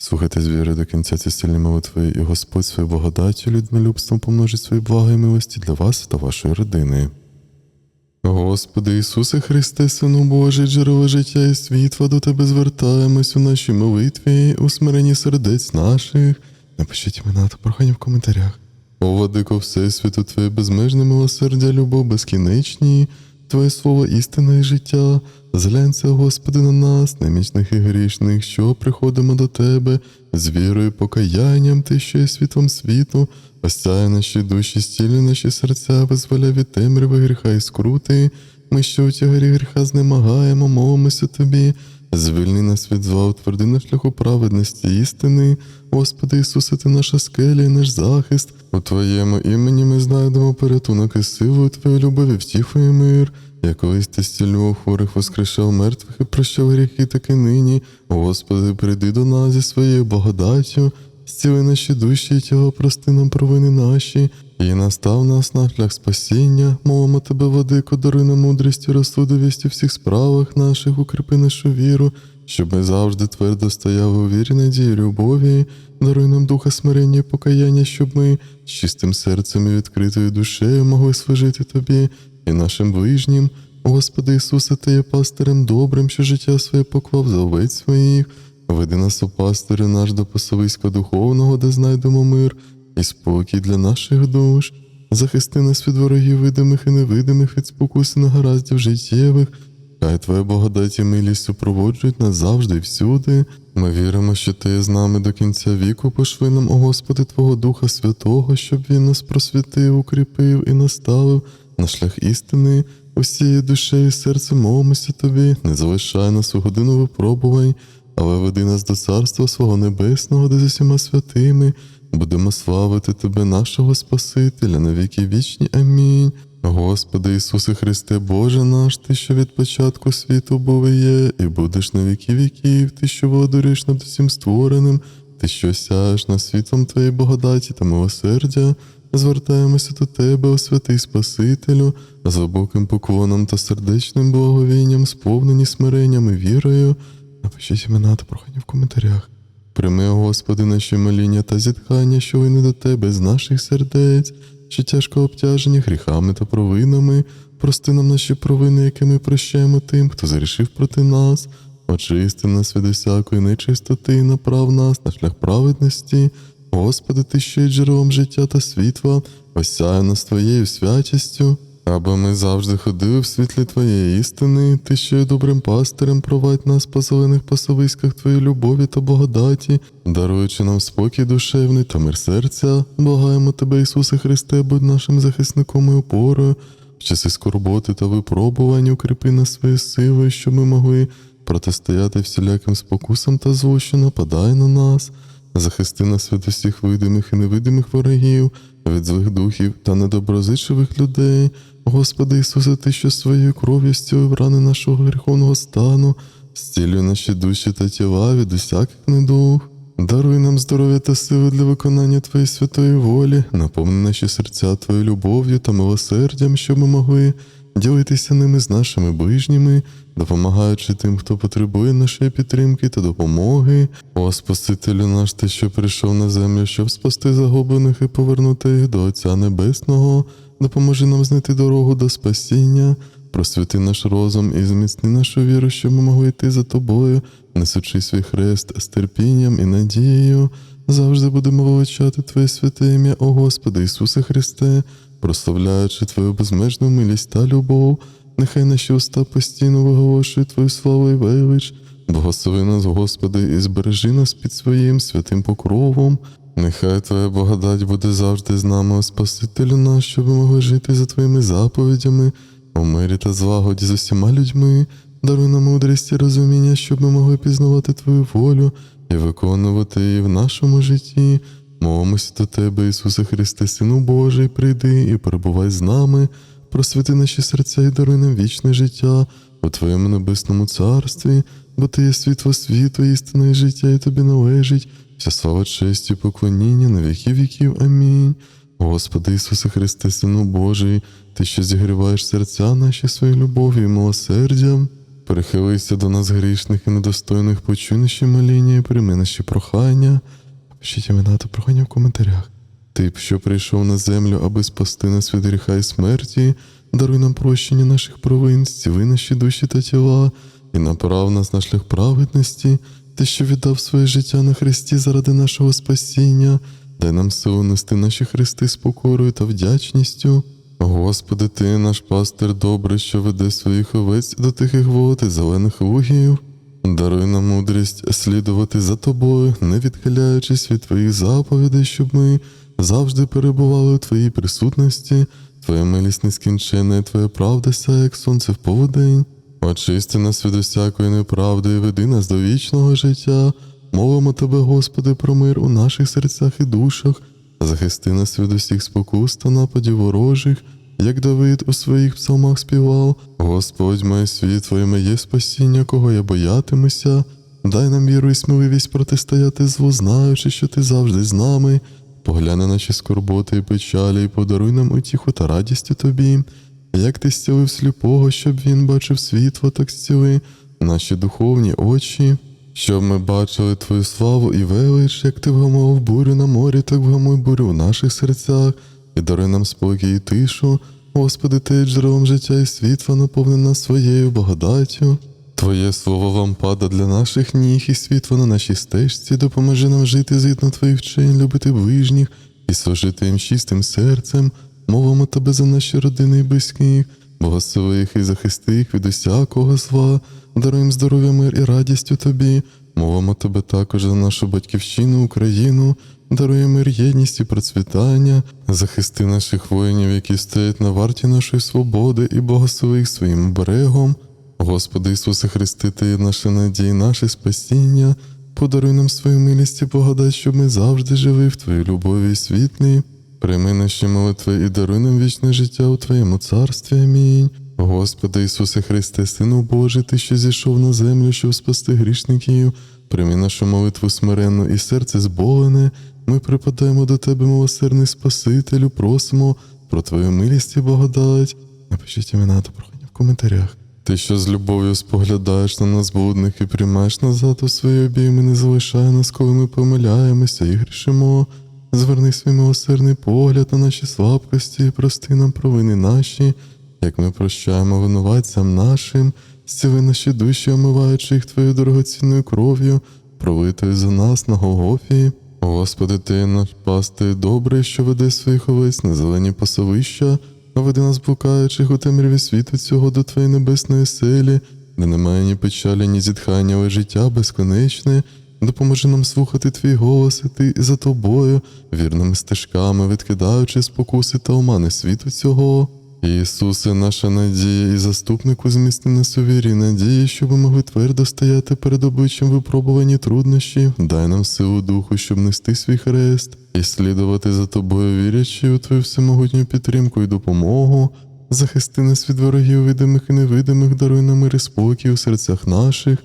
Слухайте з віри до кінця ці стільні молитви, і Господь своєю благодаттю, людмилюбством помножить свої блага і милості для вас та вашої родини. Господи Ісусе Христе, Сину Божий, джерело життя і світла, до Тебе звертаємось у нашій молитві, у смиренні сердець наших. Напишіть імена та прохання в коментарях. О, Владико Всесвіту, Твоє безмежне милосердя, любов безкінечні, Твоє слово істина і життя. Зглянься, Господи, на нас, немічних і грішних, що приходимо до Тебе з вірою, покаянням, Ти, що є світлом світу, осяє наші душі, стілі наші серця, визволяй від темряви гріха і скрути. Ми, що у тягарі гріха знемагаємо, молимося Тобі. Звільни нас від зла, утверди на шляху праведності істини. Господи Ісусе, Ти наша скеля і наш захист. У Твоєму імені ми знайдемо порятунок і силу Твою любові, втіху і мир. Я колись ти зцілював хворих, воскрешав мертвих і прощав гріхи, так і нині. Господи, прийди до нас зі своєю благодаттю, зціли наші душі і тіла, прости нам провини наші, і настав нас на шлях спасіння. Молимо тебе, владико, даруй нам мудрість і розсудовість у всіх справах наших, укріпи нашу віру, щоб ми завжди твердо стояли у вірі, надії, любові. Даруй нам духа смирення і покаяння, щоб ми з чистим серцем і відкритою душею могли служити тобі і нашим ближнім. Господи Ісусе, Ти є пастирем добрим, що життя своє поклав за овець своїх. Веди нас, о пастирю наш до пасовиська духовного, де знайдемо мир і спокій для наших душ. Захисти нас від ворогів видимих і невидимих, від спокус і негараздів життєвих. Хай Твоя благодать і милість супроводжують нас завжди і всюди. Ми віримо, що Ти з нами до кінця віку, пошли нам, о Господи, Твого Духа Святого, щоб Він нас просвітив, укріпив і наставив на шлях істини, усією душею і серцем молимося Тобі, не залишай нас у годину випробувань, але веди нас до Царства свого Небесного, де з усіма святими. Будемо славити Тебе, нашого Спасителя, на віки вічні. Амінь. Господи Ісусе Христе, Боже наш, Ти, що від початку світу був і є, і будеш на віки віків, Ти, що володариш над усім створеним, Ти, що сяєш на світлом Твоєї благодаті та милосердя, звертаємося до Тебе, о святий Спасителю, з глибоким поклоном та сердечним благовінням, сповнені смиренням і вірою. Напишіть імена та прохання в коментарях. Прийми, Господи, наші моління та зітхання, що вини до Тебе з наших сердець, що тяжко обтяжені гріхами та провинами. Прости нам наші провини, які ми прощаємо тим, хто зарішив проти нас. Очисти нас від усякої нечистоти направ нас на шлях праведності. Господи, Ти що є джерелом життя та світла, осяй нас Твоєю святістю. Аби ми завжди ходили в світлі Твоєї істини, Ти, що є добрим пастирем, провадь нас по зелених пасовиськах Твоєї любові та благодаті, даруючи нам спокій душевний та мир серця, благаємо Тебе, Ісусе Христе, будь нашим захисником і опорою, в часи скорботи та випробувань укріпи нас своєю силою, щоб ми могли протистояти всіляким спокусам та злу, що нападає на нас. Захисти нас від усіх видимих і невидимих ворогів, від злих духів та недоброзичливих людей. Господи Ісусе, Ти, що своєю кров'ю рани нашого гріховного стану, зцілюй наші душі та тіла від усяких недуг. Даруй нам здоров'я та сили для виконання Твоєї святої волі, наповни наші серця Твоєю любов'ю та милосердям, щоб ми могли ділитися ними з нашими ближніми, допомагаючи тим, хто потребує нашої підтримки та допомоги. О Спасителю наш, Ти, що прийшов на землю, щоб спасти загублених і повернути їх до Отця Небесного, допоможи нам знайти дорогу до спасіння. Просвіти наш розум і зміцни нашу віру, щоб ми могли йти за тобою, несучи свій хрест з терпінням і надією. Завжди будемо величати Твоє святе ім'я, о Господи Ісусе Христе, прославляючи Твою безмежну милість та любов. Нехай наші уста постійно виголошують Твою славу і велич. Благослови нас, Господи, і збережи нас під своїм святим покровом. Нехай Твоя благодать буде завжди з нами, о Спасителю наш, щоб ми могли жити за Твоїми заповідями, у мирі та злагоді з усіма людьми. Даруй нам мудрість і розуміння, щоб ми могли пізнавати Твою волю і виконувати її в нашому житті. Молимося до Тебе, Ісусе Христе, Сину Божий, прийди і перебувай з нами, просвіти наші серця і даруй нам вічне життя у Твоєму небесному царстві, бо Ти є світло світу, істина і життя, і тобі належить. Вся слава честь і поклоніння на віки віків. Амінь. Господи Ісусе Христе, Сину Божий, Ти, що зігріваєш серця наші своєю любов'ю і милосердям, Перехилися до нас грішних і недостойних, почуй наші моління і прийми наші прохання. Пишіть імена та прохання в коментарях. Ти, що прийшов на землю, аби спасти нас від гріха і смерті, даруй нам прощення наших провин, зціви наші душі та тіла, і направ нас на шлях праведності, ти, що віддав своє життя на Христі заради нашого спасіння, дай нам силу нести наші хрести з покорою та вдячністю. Господи, ти наш пастир добрий, що веде своїх овець до тихих вод і зелених лугів. Даруй нам мудрість слідувати за тобою, не відхиляючись від твоїх заповідей, щоб ми завжди перебували у твоїй присутності, твоя милість нескінченна, і твоя правда сяє, як сонце в полудень. Очисти нас від усякої неправди і веди нас до вічного життя. Молимо тебе, Господи, про мир у наших серцях і душах, захисти нас від усіх спокус та нападів ворожих, як Давид у своїх псалмах співав, Господь моє світ, Твоє моє спасіння, кого я боятимуся. Дай нам віру і сміливість протистояти злу, знаючи, що ти завжди з нами. Погляни наші скорботи і печалі, і подаруй нам утіху та радість у тобі. Як ти зцілив сліпого, щоб він бачив світло, так зціли наші духовні очі, щоб ми бачили твою славу і велич, як ти вгамував бурю на морі, так вгамуй бурю у наших серцях, і даруй нам спокій і тишу. Господи, ти джерелом життя і світла, наповни нас своєю благодаттю. Твоє слово лампада для наших ніг і світло на нашій стежці, допоможи нам жити згідно твоїх вчень, любити ближніх і служити їм чистим серцем. Мовимо тебе за наші родини і близьких, благослови їх і захисти їх від усякого зла, даруй здоров'я, мир і радість у тобі. Мовимо тебе також за нашу батьківщину, Україну, даруй мир, єдність і процвітання, захисти наших воїнів, які стоять на варті нашої свободи, і благослови їх своїм берегом. Господи Ісусе Христе, Ти наша надія, наше спасіння. Подаруй нам свою милість і благодать, щоб ми завжди жили в Твоїй любові і світлі. Прийми наші молитви і даруй нам вічне життя у Твоєму царстві. Амінь. Господи Ісусе Христе, Сину Божий, Ти, що зійшов на землю, щоб спасти грішників, прийми нашу молитву смиренну і серце зболене. Ми припадаємо до Тебе, милосердний Спасителю, просимо про Твою милість і благодать. Напишіть імена та прохання в коментарях. Ти, що з любов'ю споглядаєш на нас блудних і приймаєш назад у свої обійми, не залишай нас, коли ми помиляємося і грішимо. Зверни свій милосердний погляд на наші слабкості і прости нам провини наші, як ми прощаємо винуватцям нашим, зціли наші душі, омиваючи їх твоєю дорогоцінною кров'ю, пролитою за нас на Голгофі. Господи, ти наш пастир добрий, що веде своїх овець на зелені пасовища, а веди нас блукаючих у темряві світу цього до Твоєї небесної селі, де немає ні печалі, ні зітхання, але життя безконечне. Допоможи нам слухати твій голос, і ти за тобою, вірними стежками, відкидаючи спокуси та омани світу цього. Ісусе, наша надія і заступнику змісти нас у надії, щоб ми могли твердо стояти перед обличчям випробувані труднощі, дай нам силу духу, щоб нести свій хрест і слідувати за тобою, вірячи у твою всемогутню підтримку і допомогу. Захисти нас від ворогів видимих і невидимих, даруй нам мир і спокій у серцях наших.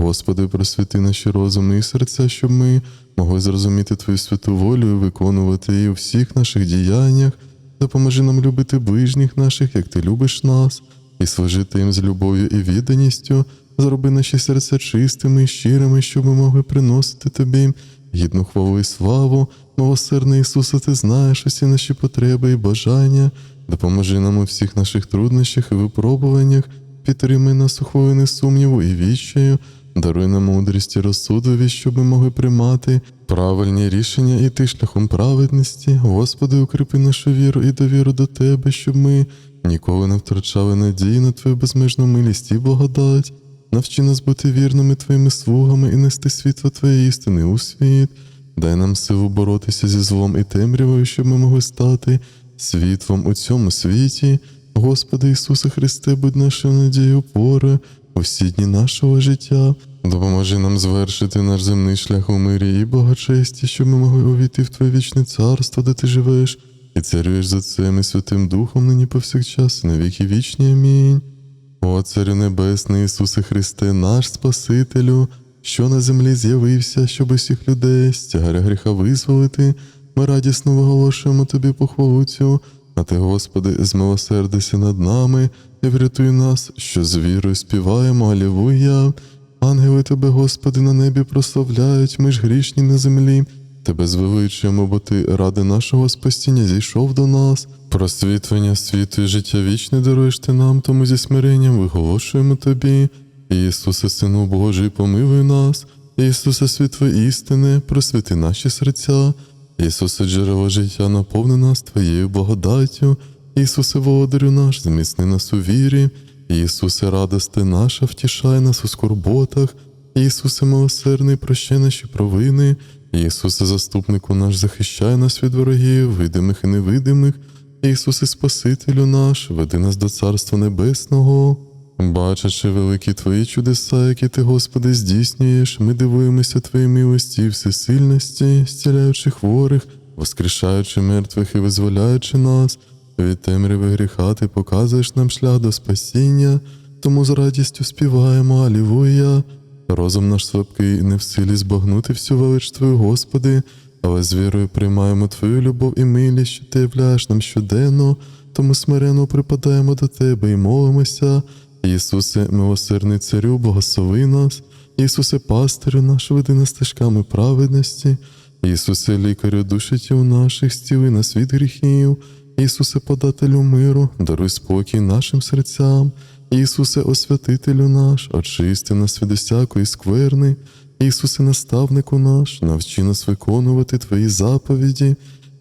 Господи, просвіти наші розуми і серця, щоб ми могли зрозуміти Твою святу волю і виконувати її у всіх наших діяннях. Допоможи нам любити ближніх наших, як ти любиш нас, і служити їм з любов'ю і відданістю. Зроби наші серця чистими і щирими, щоб ми могли приносити Тобі гідну хвалу і славу. Милосердний Ісусе, ти знаєш усі наші потреби і бажання. Допоможи нам у всіх наших труднощах і випробуваннях. Підтримай нас у хвилини сумніву і відчаю, даруй нам мудрість і розсудливість, щоб ми могли приймати правильні рішення і йти шляхом праведності. Господи, укріпи нашу віру і довіру до Тебе, щоб ми ніколи не втрачали надії на Твою безмежну милість і благодать. Навчи нас бути вірними Твоїми слугами і нести світло Твоєї істини у світ. Дай нам силу боротися зі злом і темрявою, щоб ми могли стати світлом у цьому світі. Господи Ісусе Христе, будь нашою надією опори у всі дні нашого життя. Допоможи нам звершити наш земний шлях у мирі і благочесті, щоб ми могли увійти в Твоє вічне царство, де ти живеш, і царюєш за Отцем і Святим Духом нині повсякчас, і на віки вічні. Амінь. О, Царю Небесний Ісусе Христе, наш Спасителю, що на землі з'явився, щоб усіх людей з тягаря гріха визволити, ми радісно виголошуємо Тобі похвалу цю, а Ти, Господи, змилосердися над нами, і врятуй нас, що з вірою співаємо, Алілуя. Ангели тебе, Господи, на небі прославляють, ми ж грішні на землі. Тебе звеличуємо, бо ти ради нашого спасіння зійшов до нас. Просвітлення світу і життя вічне даруєш ти нам, тому зі смиренням виголошуємо тобі. Ісусе, Сину Божий, помилуй нас. Ісусе, світло істини, просвіти наші серця. Ісусе, джерело життя, наповни нас Твоєю благодаттю. Ісусе, володарю наш, зміцни нас у вірі. Ісусе, радости наша, втішай нас у скорботах. Ісусе, милосердний, прощай наші провини. Ісусе, заступнику наш, захищай нас від ворогів, видимих і невидимих. Ісусе, Спасителю наш, веди нас до Царства Небесного. Бачачи великі Твої чудеса, які Ти, Господи, здійснюєш, ми дивуємося Твоїй милості і всесильності, зціляючи хворих, воскрешаючи мертвих і визволяючи нас. Від темряви гріха Ти показуєш нам шлях до спасіння, тому з радістю співаємо Алілуя. Розум наш слабкий не в силі збагнути всю велич Твою, Господи, але з вірою приймаємо Твою любов і милість, що Ти являєш нам щоденно, тому смиренно припадаємо до Тебе і молимося. Ісусе, милосердний царю, благослови нас, Ісусе, пастирю наш, веди нас стежками праведності, Ісусе, лікарю душі тіл наших, стіли нас від гріхів, Ісусе, подателю миру, даруй спокій нашим серцям, Ісусе, освятителю наш, очисти нас від усякої скверни, Ісусе, наставнику наш, навчи нас виконувати Твої заповіді,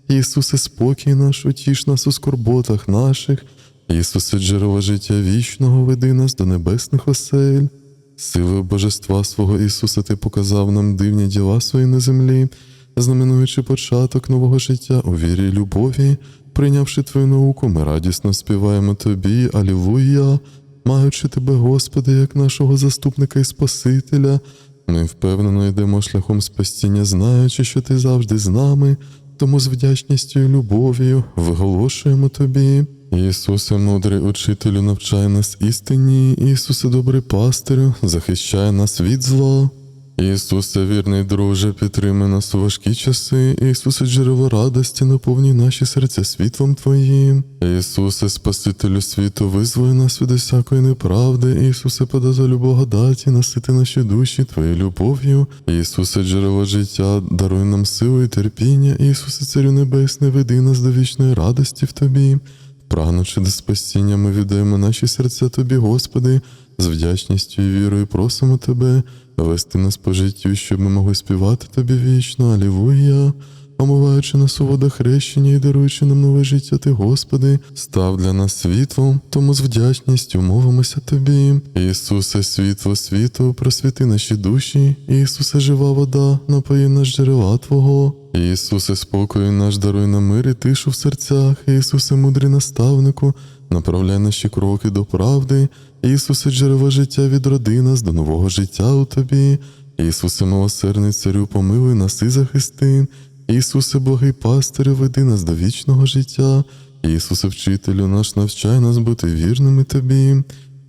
Ісусе, спокій наш, утіш нас у скорботах наших. Ісусе, джерело життя вічного, веди нас до небесних осель. Силою Божества свого Ісуса Ти показав нам дивні діла свої на землі, знаменуючи початок нового життя у вірі й любові, прийнявши Твою науку, ми радісно співаємо Тобі, Алілуя, маючи Тебе, Господи, як нашого заступника і Спасителя, ми впевнено йдемо шляхом спасіння, знаючи, що Ти завжди з нами, тому з вдячністю і любов'ю виголошуємо Тобі. Ісусе, мудрий учителю, навчай нас істині, Ісусе, добрий пастирю, захищай нас від зла. Ісусе, вірний друже, підтримай нас у важкі часи, Ісусе, джерело радості, наповнюй наші серця світлом Твоїм. Ісусе, Спасителю світу, визволи нас від усякої неправди, Ісусе, подателю благодаті, насити наші душі Твоєю любов'ю. Ісусе, джерело життя, даруй нам силу і терпіння, Ісусе, Царю Небесний, веди нас до вічної радості в Тобі. Прагнучи до спасіння, ми віддаємо наші серця Тобі, Господи, з вдячністю і вірою просимо Тебе, вести нас по життю, щоб ми могли співати Тобі вічно, Алілуя. Омиваючи нас у водах хрещення і даруючи нам нове життя, Ти, Господи, став для нас світлом, тому з вдячністю мовимося Тобі. Ісусе, світло світу, просвіти наші душі, Ісусе, жива вода, напої нас джерела Твого. Ісусе, спокою наш даруй нам мир і тишу в серцях, Ісусе, мудрий наставнику, направляй наші кроки до правди, Ісусе, джерело життя відроди нас до нового життя у Тобі. Ісусе, милосердний царю, помилуй нас і захисти. Ісусе, Богий пастирю, веди нас до вічного життя. Ісусе, вчителю наш, навчай нас бути вірними Тобі.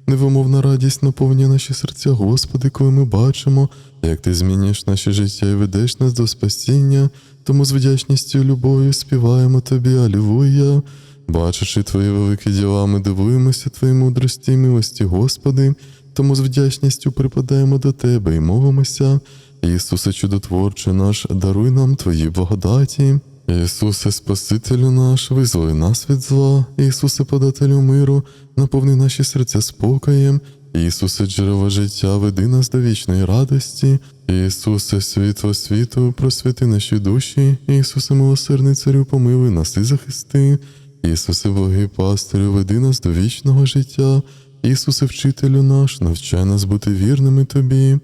Невимовна радість наповнює наші серця, Господи, коли ми бачимо, як Ти змінюєш наше життя і ведеш нас до спасіння, тому з вдячністю і любов'ю співаємо Тобі, Алілуя. Бачачи Твої великі діла, ми дивуємося Твоїй мудрості і милості, Господи, тому з вдячністю припадаємо до Тебе і мовимося. Ісусе, чудотворче наш, даруй нам Твої благодаті. Ісусе, Спасителю наш, визволи нас від зла, Ісусе, подателю миру, наповни наші серця спокоєм, Ісусе, джерело життя, веди нас до вічної радості, Ісусе, світло світу, просвіти наші душі, Ісусе, милосердний царю, помилуй нас і захисти, Ісусе, Богий пастирю, веди нас до вічного життя, Ісусе, вчителю наш, навчай нас бути вірними Тобі.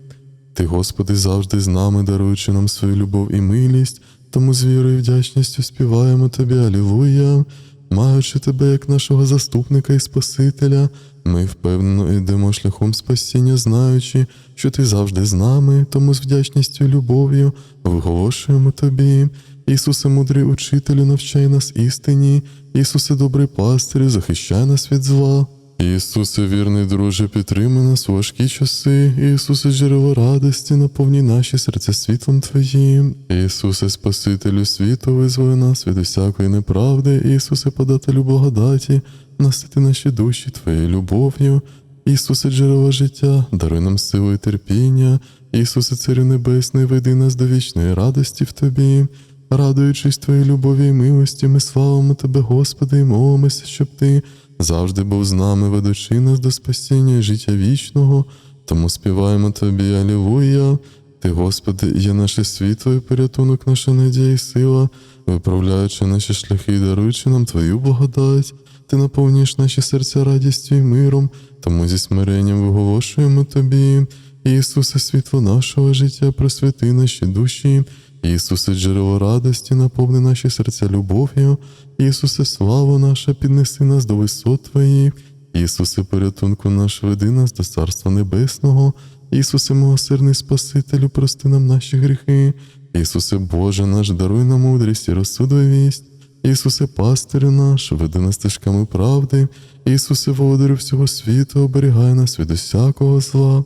Ти, Господи, завжди з нами, даруючи нам свою любов і милість, тому з вірою і вдячністю співаємо Тобі, Алілуя. Маючи Тебе як нашого заступника і Спасителя, ми впевнено йдемо шляхом спасіння, знаючи, що Ти завжди з нами, тому з вдячністю і любов'ю виголошуємо Тобі. Ісусе, мудрий учителю, навчай нас істині, Ісусе, добрий пастирю, захищай нас від зла. Ісусе, вірний друже, підтримай нас у важкі часи. Ісусе, джерело радості, наповні наші серця світлом Твоїм. Ісусе, Спасителю світу, визволи нас від усякої неправди. Ісусе, подателю благодаті, насити наші душі Твоєю любов'ю. Ісусе, джерело життя, даруй нам силу і терпіння. Ісусе, Царю Небесний, веди нас до вічної радості в Тобі. Радуючись Твоїй любові і милості, ми славимо Тебе, Господи, і молимося, щоб Ти завжди був з нами, ведучи нас до спасіння і життя вічного. Тому співаємо Тобі, Алілуя. Ти, Господи, є наше світло і порятунок, наша надія і сила, виправляючи наші шляхи і даруючи нам Твою благодать. Ти наповнюєш наші серця радістю і миром, тому зі смиренням виголошуємо Тобі. Ісусе, світло нашого життя, просвіти наші душі. Ісусе, джерело радості, наповни наші серця любов'ю. Ісусе, слава наша, піднеси нас до висот Твоїх. Ісусе, порятунку наш, веди нас до Царства Небесного. Ісусе, милосердний Спасителю, прости нам наші гріхи. Ісусе, Боже наш, даруй нам мудрість і розсудливість. Ісусе, пастирю наш, веди нас стежками правди. Ісусе, володарю всього світу, оберігай нас від усякого зла.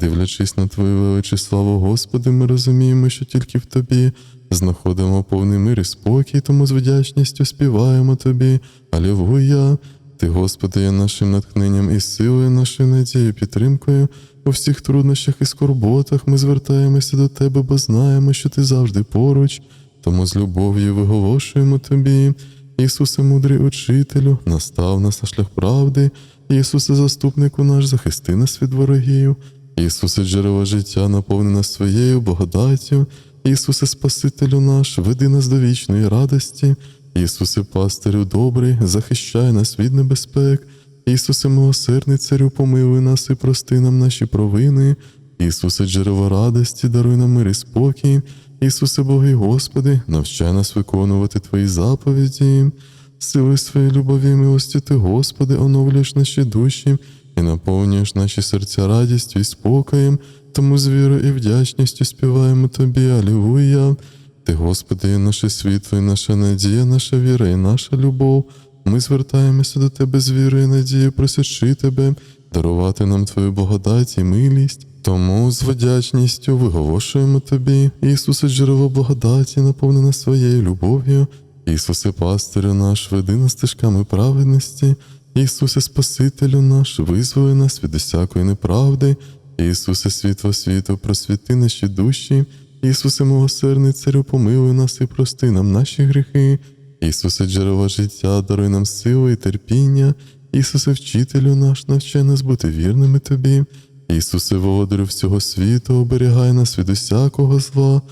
Дивлячись на Твою величі славу, Господи, ми розуміємо, що тільки в Тобі знаходимо повний мир і спокій, тому з вдячністю співаємо Тобі. Алілуя! Ти, Господи, є нашим натхненням і силою, нашою надією, підтримкою. У всіх труднощах і скорботах ми звертаємося до Тебе, бо знаємо, що Ти завжди поруч, тому з любов'ю виголошуємо Тобі. Ісусе, мудрий учителю, настав нас на шлях правди. Ісусе, заступнику наш, захисти нас від ворогів. Ісусе, джерело життя, наповни нас своєю благодаттю. Ісусе, Спасителю наш, веди нас до вічної радості. Ісусе, пастирю добрий, захищай нас від небезпек. Ісусе, милосердний царю, помилуй нас і прости нам наші провини. Ісусе, джерело радості, даруй нам мир і спокій. Ісусе, Боги, Господи, навчай нас виконувати Твої заповіді. Сили своєї любові і милості Ти, Господи, оновлюєш наші душі і наповнюєш наші серця радістю і спокоєм, тому з вірою і вдячністю співаємо Тобі, Алілуя. Ти, Господи, є наше світло і наша надія, наша віра і наша любов. Ми звертаємося до Тебе з вірою і надією, просячи Тебе, дарувати нам Твою благодать і милість. Тому з вдячністю виголошуємо Тобі, Ісусе, джерело благодаті, наповнене своєю любов'ю. Ісусе, пастирю наш, веди нас стежками праведності. Ісусе, Спасителю наш, визволи нас від усякої неправди. Ісусе, світло світу, просвіти наші душі. Ісусе, милосердний царю, помилуй нас і прости нам наші гріхи. Ісусе, джерело життя, даруй нам силу і терпіння. Ісусе, вчителю наш, навчай нас бути вірними Тобі. Ісусе, володарю всього світу, оберігай нас від усякого зла.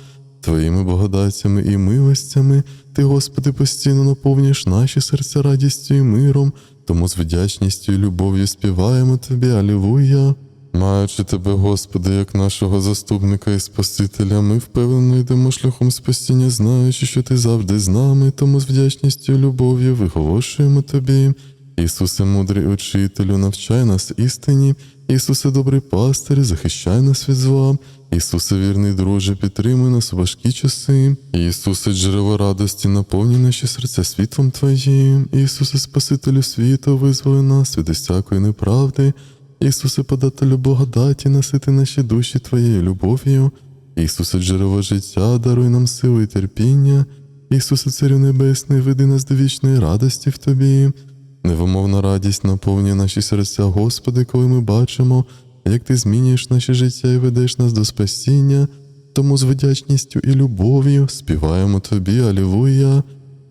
Твоїми благодаттями і милостями Ти, Господи, постійно наповнюєш наші серця радістю і миром, тому з вдячністю і любов'ю співаємо Тобі, Алілуя. Маючи тебе, Господи, як нашого заступника і Спасителя, ми впевнено йдемо шляхом спасіння, знаючи, що ти завжди з нами, тому з вдячністю і любов'ю виголошуємо Тобі. Ісусе, мудрий учителю, навчай нас істині. Ісусе, добрий пастир, захищай нас від зла. Ісусе, вірний друже, підтримуй нас у важкі часи. Ісусе, джерело радості, наповнюй наші серця світлом Твоїм. Ісусе, Спасителю світу, визволи нас від усякої неправди. Ісусе, подателю благодаті, насити наші душі Твоєю любов'ю. Ісусе, джерело життя, даруй нам силу і терпіння. Ісусе, Царю Небесний, веди нас до вічної радості в Тобі. Невимовна радість наповнює наші серця, Господи, коли ми бачимо, як Ти змінюєш наше життя і ведеш нас до спасіння, тому з вдячністю і любов'ю співаємо Тобі, Алілуя.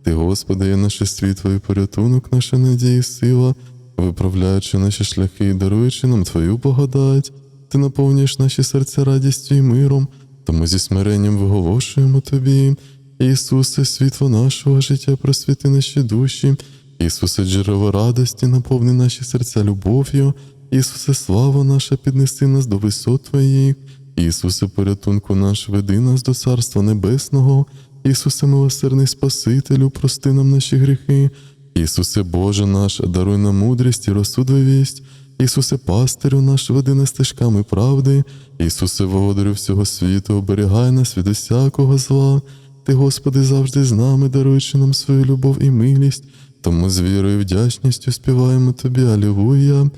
Ти, Господи, є наше світло і порятунок, наша надія і сила, виправляючи наші шляхи і даруючи нам Твою благодать, Ти наповнюєш наші серця радістю і миром, тому зі смиренням виголошуємо Тобі. Ісусе, світло нашого життя, просвіти наші душі. Ісусе, джерело радості, наповни наші серця любов'ю. Ісусе, слава наша, піднеси нас до висот Твоїх. Ісусе, порятунку наш, веди нас до Царства Небесного. Ісусе, милосердний Спасителю, прости нам наші гріхи. Ісусе, Боже наш, даруй нам мудрість і розсудливість. Ісусе, пастирю наш, веди нас стежками правди. Ісусе, володарю всього світу, оберігай нас від усякого зла. Ти, Господи, завжди з нами, даруючи нам свою любов і милість. тому з вірою і вдячністю співаємо тобі, Алілуя.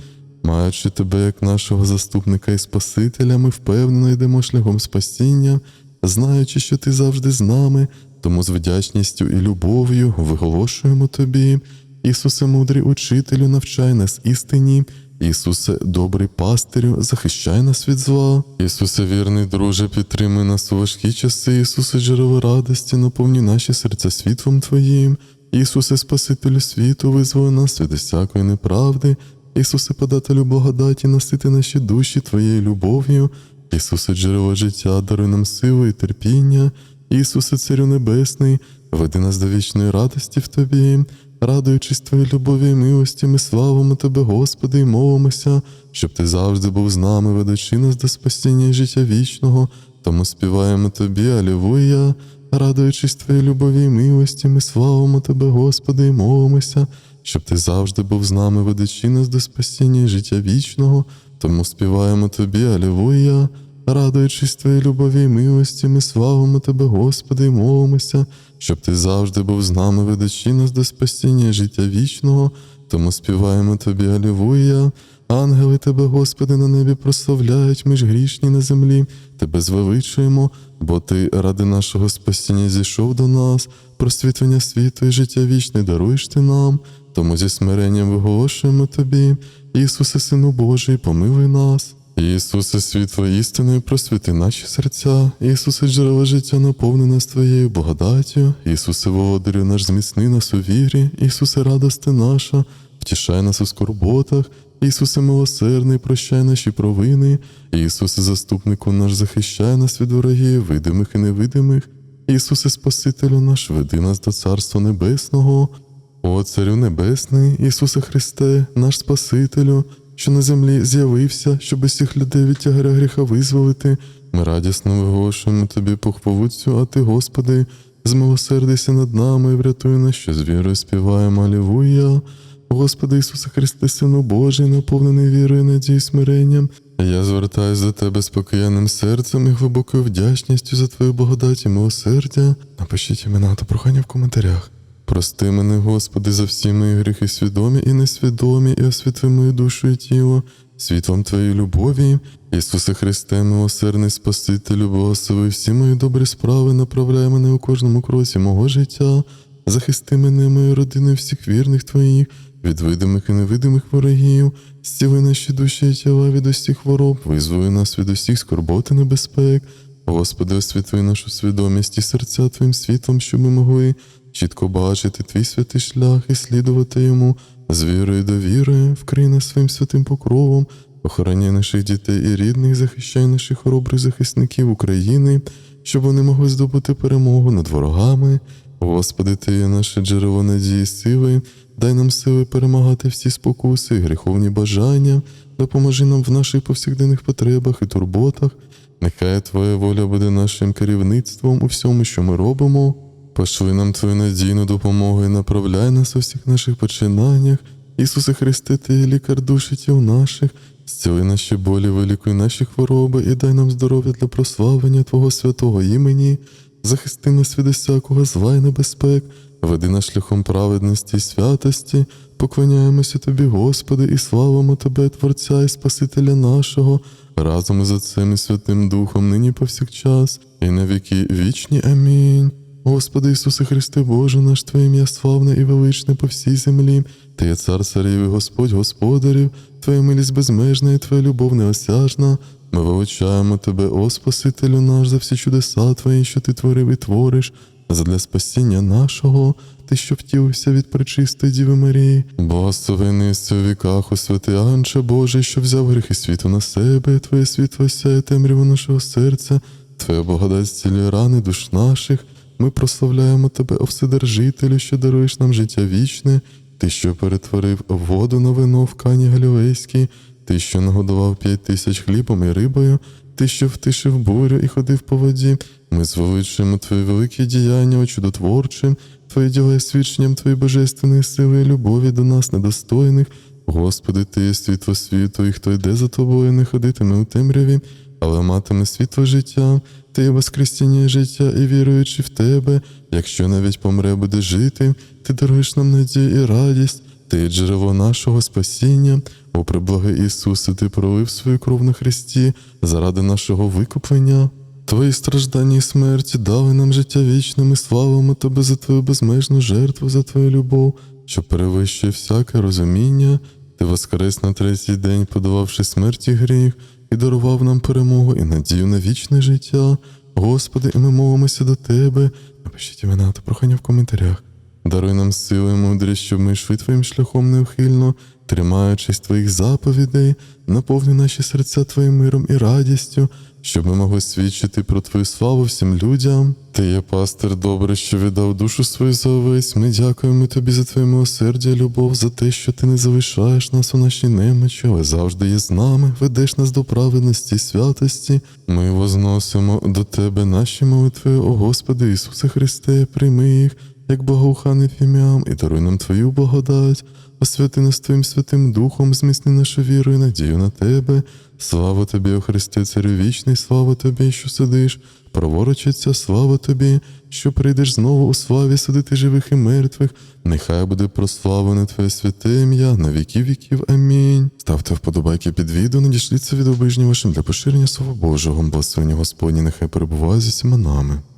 Маючи тебе як нашого заступника і Спасителя, ми впевнено йдемо шляхом спасіння, знаючи, що ти завжди з нами, тому з вдячністю і любов'ю виголошуємо тобі. Ісусе, мудрий учителю, навчай нас істині. Ісусе, добрий пастирю, захищай нас від зла. Ісусе, вірний друже, підтримуй нас у важкі часи. Ісусе, джерело радості, наповні наші серця світлом Твоїм. Ісусе, Спасителю світу, визволи нас від усякої неправди. Ісусе, подателю благодаті, насити наші душі Твоєю любов'ю. Ісусе, джерело життя, даруй нам силу і терпіння. Ісусе, Царю Небесний, веди нас до вічної радості в Тобі. Радуючись Твоїй любові і милості, ми славимо Тебе, Господи, і молимося, щоб Ти завжди був з нами, ведучи нас до спасіння і життя вічного. Тому співаємо Тобі, Алілуя. Радуючись Твоїй любові і милості, ми славимо Тебе, Господи, і молимося, щоб Ти завжди був з нами, ведучи нас до спасіння життя вічного. Тому співаємо Тобі, Алілуя. Радуючись Твоїй любові і милості, ми славимо Тебе, Господи, і молимося, щоб Ти завжди був з нами, ведучи нас до спасіння життя вічного, тому співаємо Тобі, Алілуя. Ангели Тебе, Господи, на небі прославляють, ми ж грішні на землі, Тебе звеличуємо, бо Ти ради нашого спасіння зійшов до нас, просвітлення світу і життя вічне даруєш Ти нам, тому зі смиренням виголошуємо Тобі, Ісусе, Сину Божий, помилуй нас. Ісусе, світло істиною, просвіти наші серця, Ісусе, джерело життя, наповни нас Твоєю благодаттю, Ісусе, володарю наш зміцни нас у вірі, Ісусе, радости наша, втішай нас у скорботах, Ісусе, милосердний, прощай наші провини, Ісусе, заступнику наш, захищай нас від ворогів, видимих і невидимих, Ісусе, Спасителю наш, веди нас до Царства Небесного, о Царю Небесний, Ісусе Христе, наш Спасителю, що на землі з'явився, щоб усіх людей від тягаря гріха визволити. Ми радісно виголошуємо Тобі похвалу цю, а Ти, Господи, змилосердися над нами і врятуй нас, що з вірою співаємо Алілуя. Господи Ісусе Христе, Сину Божий, наповнений вірою, надією, смиренням. Я звертаюся до Тебе з покаянним серцем і глибокою вдячністю за Твою благодать і милосердя. Напишіть імена та прохання в коментарях. Прости мене, Господи, за всі мої гріхи свідомі і несвідомі, і освіти мою душу і тіло, світлом Твоєї любові. Ісусе Христе, милосердний Спасителю, благослови всі мої добрі справи, направляй мене у кожному кроці мого життя, захисти мене, мою родину, всіх вірних Твоїх, від видимих і невидимих ворогів, зціли наші душі і тіла від усіх хвороб, визволи нас від усіх скорбот і небезпек. Господи, освітли нашу свідомість і серця Твоїм світлом, щоб ми могли чітко бачити твій святий шлях і слідувати йому з вірою до віри, вкрий нас своїм святим покровом, охороняй наших дітей і рідних, захищай наших хоробрих захисників України, щоб вони могли здобути перемогу над ворогами. Господи, Ти є наше джерело надії сили, дай нам сили перемагати всі спокуси, гріховні бажання, допоможи нам в наших повсякденних потребах і турботах. Нехай Твоя воля буде нашим керівництвом у всьому, що ми робимо. Пошли нам Твою надійну допомогу і направляй нас у всіх наших починаннях. Ісусе Христе, Ти лікар душі тіл наших, зціли наші болі, вилікуй наші хвороби і дай нам здоров'я для прославлення Твого святого імені, захисти нас від усякого зла і небезпек, веди нас шляхом праведності і святості, поклоняємося Тобі, Господи, і славимо Тебе, Творця і Спасителя нашого, разом із Отцем і Святим Духом, нині повсякчас, і на віки вічні. Амінь. Господи Ісусе Христе Боже наш Твоє ім'я славне і величне по всій землі, Ти є цар царів і Господь господарів, Твоя милість безмежна і Твоя любов неосяжна. Ми величаємо Тебе, О Спасителю наш, за всі чудеса Твої, що Ти творив і твориш, задля спасіння нашого, Ти, що втілився від пречистої Діви Марії. Благословений єси у віках, у святий Анче Боже, що взяв гріхи світу на себе, Твоє світло сяє темряву нашого серця, Твоя благодать зцілює рани душ наших. Ми прославляємо Тебе, о Вседержителю, що даруєш нам життя вічне, Ти, що перетворив воду на вино в Кані Галілейській, Ти, що нагодував п'ять тисяч хлібом і рибою, Ти, що втишив бурю і ходив по воді. Ми звеличуємо Твої великі діяння, о чудотворчим, Твої діла свідченням Твоєї божественної сили і любові до нас, недостойних. Господи, Ти є світло світу, і хто йде за тобою, не ходитиме у темряві, але матиме світло життя. Ти воскресіння життя і віруючи в тебе, якщо навіть помре, буде жити, ти даруєш нам надію і радість, ти джерело нашого спасіння. О, преблагий Ісусе, ти пролив свою кров на Христі заради нашого викуплення. Твої страждання і смерті дали нам життя вічне, ми славимо тебе за твою безмежну жертву, за твою любов, що перевищує всяке розуміння. Ти воскрес на третій день, подававши смерті гріх, і дарував нам перемогу і надію на вічне життя. Господи, і ми молимося до Тебе. Напишіть імена та прохання в коментарях. Даруй нам сили і мудрість, щоб ми йшли твоїм шляхом неухильно, тримаючись твоїх заповідей, наповни наші серця твоїм миром і радістю, щоб ми могли свідчити про твою славу всім людям. Ти є пастир добрий, що віддав душу свою за овець. Ми дякуємо тобі за твоє милосердя любов, за те, що ти не залишаєш нас у нашій немочі, але завжди є з нами, ведеш нас до праведності і святості. Ми возносимо до тебе наші молитви, о Господи Ісусе Христе, прийми їх як благоуханий фіміам, і даруй нам Твою благодать, освяти нас Твоїм Святим Духом, зміцни нашу віру і надію на Тебе. Слава Тобі, о Христе, Царю вічний, слава Тобі, що сидиш, праворуч Отця, слава Тобі, що прийдеш знову у славі судити живих і мертвих. Нехай буде прославлене Твоє святе ім'я на віки віків. Амінь. Ставте вподобайки під відео, надішліться від обижні вашим для поширення Слова Божого, благословення Господні, нехай перебуває з усіма нами.